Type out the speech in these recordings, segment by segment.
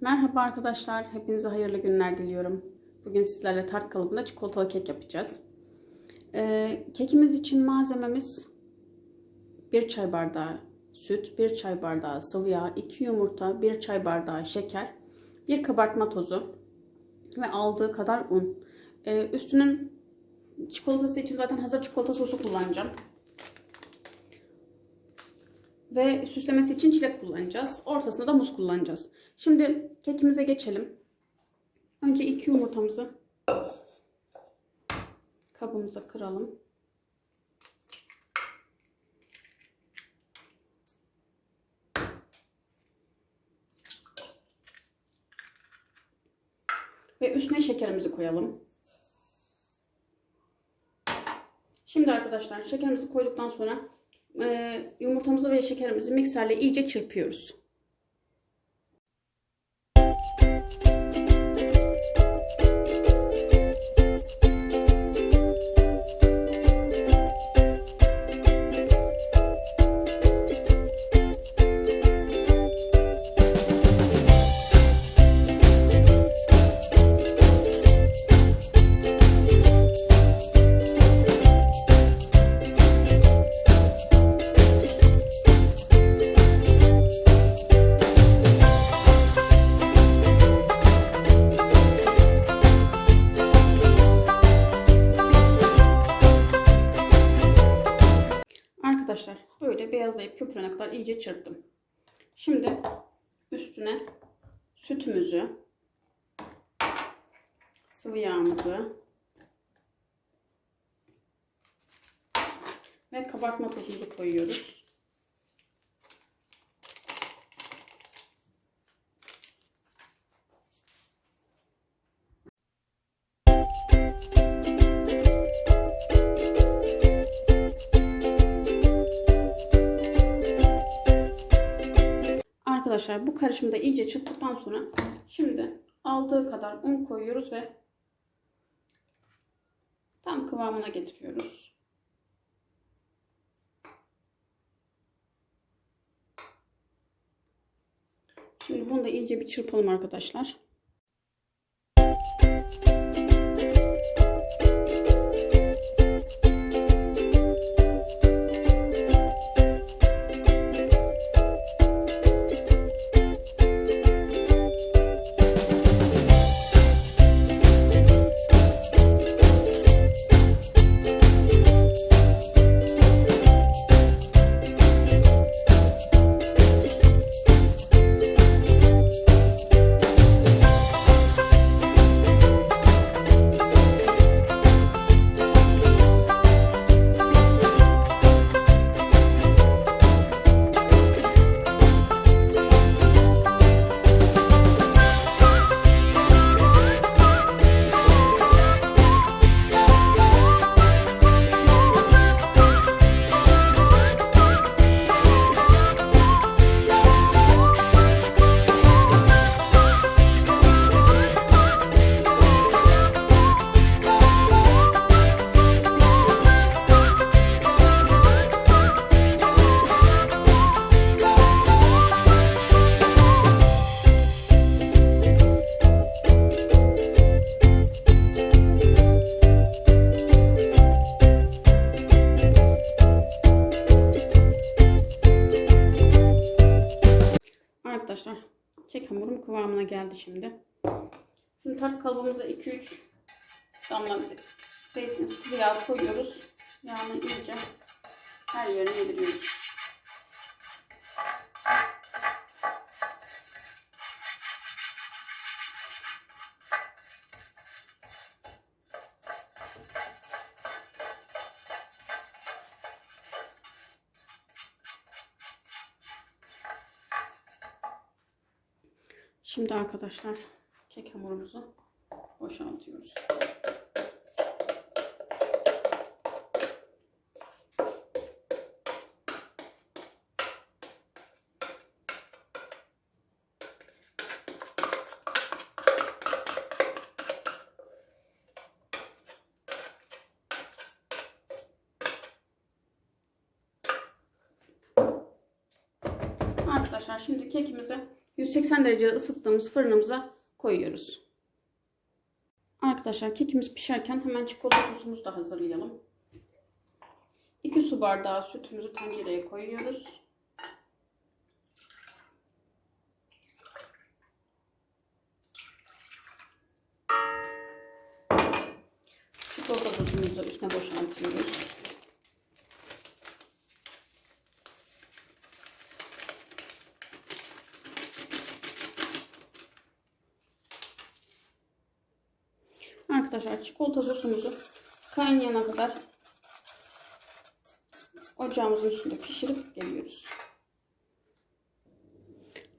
Merhaba arkadaşlar, hepinize hayırlı günler diliyorum. Bugün sizlerle tart kalıbında çikolatalı kek yapacağız. Ee, kekimiz için malzememiz 1 çay bardağı süt, 1 çay bardağı sıvı yağ, 2 yumurta, 1 çay bardağı şeker, 1 kabartma tozu ve aldığı kadar un. Ee, üstünün çikolatası için zaten hazır çikolata sosu kullanacağım. Ve süslemesi için çilek kullanacağız. Ortasında da muz kullanacağız. Şimdi kekimize geçelim. Önce iki yumurtamızı kabımıza kıralım. Ve üstüne şekerimizi koyalım. Şimdi arkadaşlar şekerimizi koyduktan sonra e, yumurtamızı ve şekerimizi mikserle iyice çırpıyoruz. Böyle beyazlayıp köpürene kadar iyice çırptım. Şimdi üstüne sütümüzü, sıvı yağımızı ve kabartma tozumuzu koyuyoruz. Arkadaşlar bu karışımı da iyice çırptıktan sonra şimdi aldığı kadar un koyuyoruz ve tam kıvamına getiriyoruz. Şimdi bunu da iyice bir çırpalım. Arkadaşlar kıvamına geldi şimdi. Şimdi tart kalıbımıza 2-3 damla zeytin sıvı yağ koyuyoruz. Yağını iyice her yerine yediriyoruz. Şimdi arkadaşlar kek hamurumuzu boşaltıyoruz. Arkadaşlar şimdi kekimizi 180 derecede ısıttığımız fırınımıza koyuyoruz. Arkadaşlar kekimiz pişerken hemen çikolata sosumuzu da hazırlayalım. 2 su bardağı sütümüzü tencereye koyuyoruz. Çikolata sosumuzu da üstüne boşaltıyoruz. Arkadaşlar çikolata sosumuzu kaynayana kadar ocağımızın üstünde pişirip geliyoruz.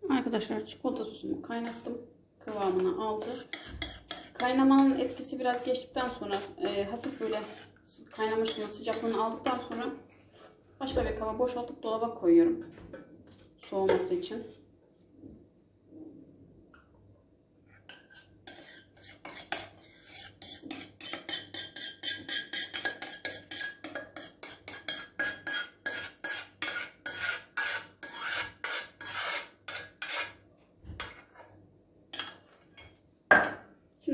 Arkadaşlar çikolata sosumu kaynattım. Kıvamını aldı. Kaynamanın etkisi biraz geçtikten sonra e, hafif böyle kaynamışlığını sıcaklığını aldıktan sonra başka bir kaba boşaltıp dolaba koyuyorum. Soğuması için.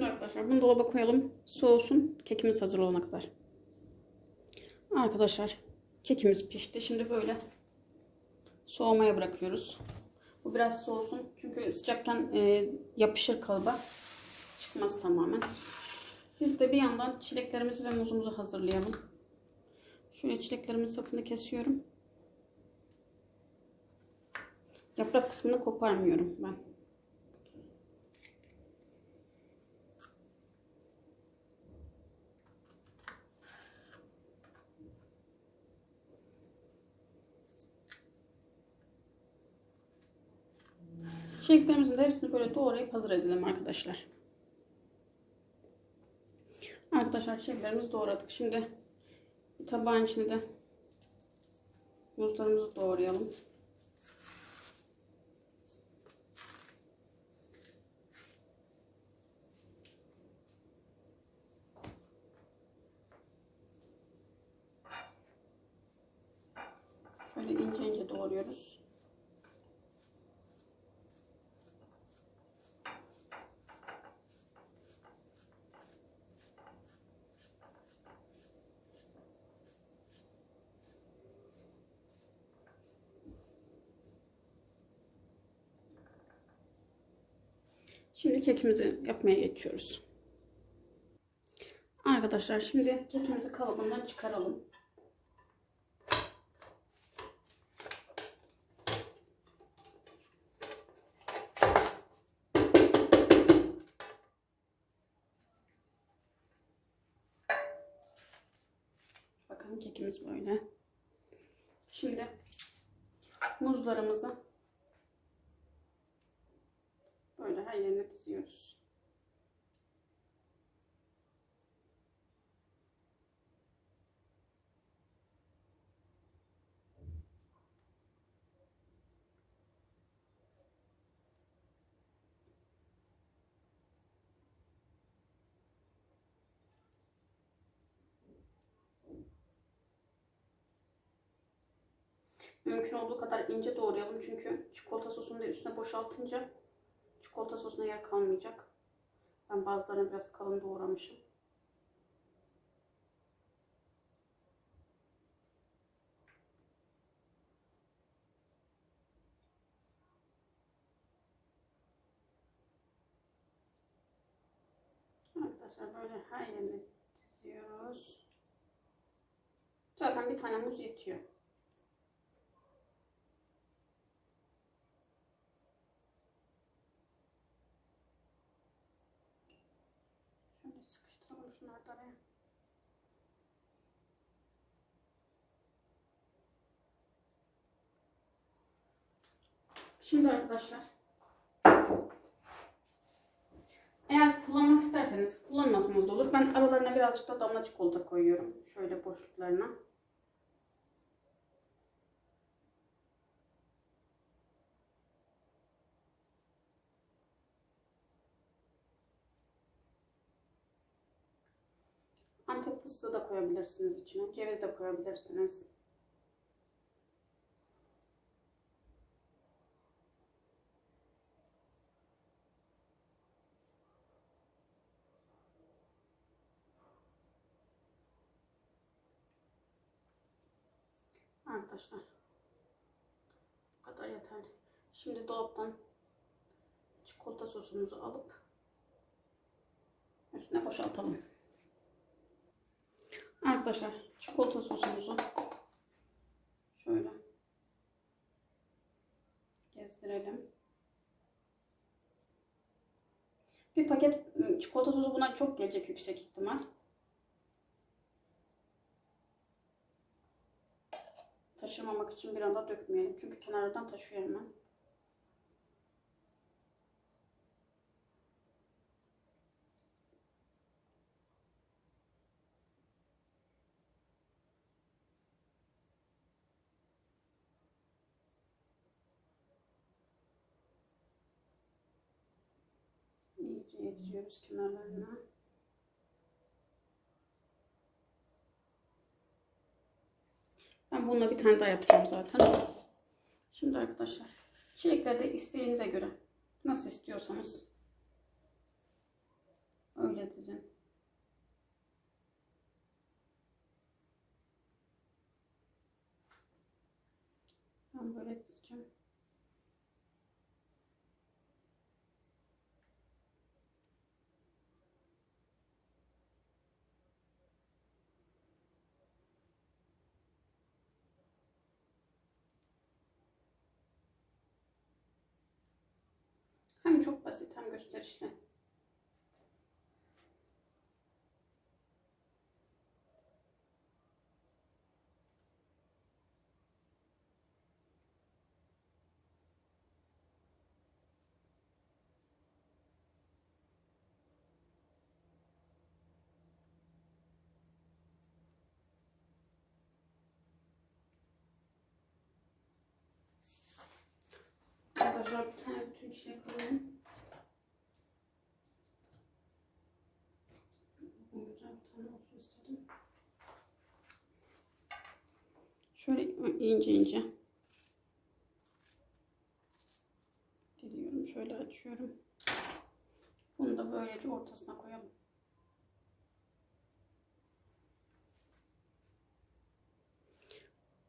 Şimdi arkadaşlar bunu dolaba koyalım. Soğusun. Kekimiz hazır olana kadar. Arkadaşlar kekimiz pişti. Şimdi böyle soğumaya bırakıyoruz. Bu biraz soğusun. Çünkü sıcakken e, yapışır kalıba. Çıkmaz tamamen. Biz de bir yandan çileklerimizi ve muzumuzu hazırlayalım. Şöyle çileklerimin sapını kesiyorum. Yaprak kısmını koparmıyorum ben. Çileklerimizin de hepsini böyle doğrayıp hazır edelim arkadaşlar. Arkadaşlar çileklerimizi doğradık. Şimdi tabağın içine de muzlarımızı doğrayalım. Şöyle ince ince doğruyoruz. Şimdi kekimizi yapmaya geçiyoruz. Arkadaşlar şimdi kekimizi kalıbından çıkaralım. Bakın kekimiz böyle. Şimdi muzlarımızı böyle her yerine diziyoruz. Mümkün olduğu kadar ince doğrayalım çünkü çikolata sosunu da üstüne boşaltınca çikolata sosuna yer kalmayacak. Ben bazılarını biraz kalın doğramışım. Arkadaşlar böyle her yerine diziyoruz. Zaten bir tane muz yetiyor. Şöyle sıkıştıralım şunları. Şimdi arkadaşlar eğer kullanmak isterseniz kullanmasanız da olur. Ben aralarına birazcık da damla çikolata koyuyorum. Şöyle boşluklarına. Antep fıstığı da koyabilirsiniz içine. Ceviz de koyabilirsiniz. Arkadaşlar bu kadar yeterli. Şimdi dolaptan çikolata sosumuzu alıp üstüne boşaltalım. Arkadaşlar çikolata sosumuzu şöyle gezdirelim. Bir paket ıı, çikolata sosu buna çok gelecek yüksek ihtimal. Taşırmamak için bir anda dökmeyelim. Çünkü kenardan taşıyor hemen. Yediriyoruz kenarlarına. Ben bununla bir tane daha yapacağım zaten. Şimdi arkadaşlar çilekleri de isteğinize göre nasıl istiyorsanız öyle dizin. Ben böyle dizeceğim. Hem çok basit hem gösterişli. Arkadaşlar bir tane bütün çilek alalım. Güzel bir tane olsun istedim. Şöyle ince ince diliyorum. Şöyle açıyorum. Bunu da böylece ortasına koyalım.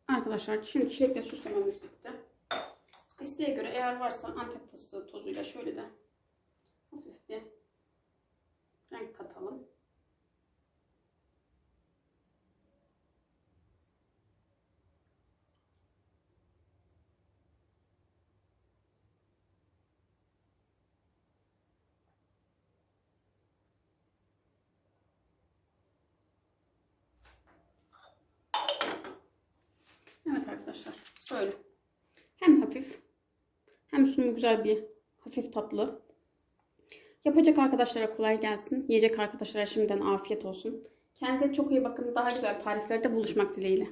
Arkadaşlar şimdi çilekle süslememiz bitti. İsteğe göre eğer varsa antep fıstığı tozuyla şöyle de hafif bir renk katalım. Evet arkadaşlar böyle. Hem hafif hem sunumu güzel bir hafif tatlı. Yapacak arkadaşlara kolay gelsin. Yiyecek arkadaşlara şimdiden afiyet olsun. Kendinize çok iyi bakın. Daha güzel tariflerde buluşmak dileğiyle.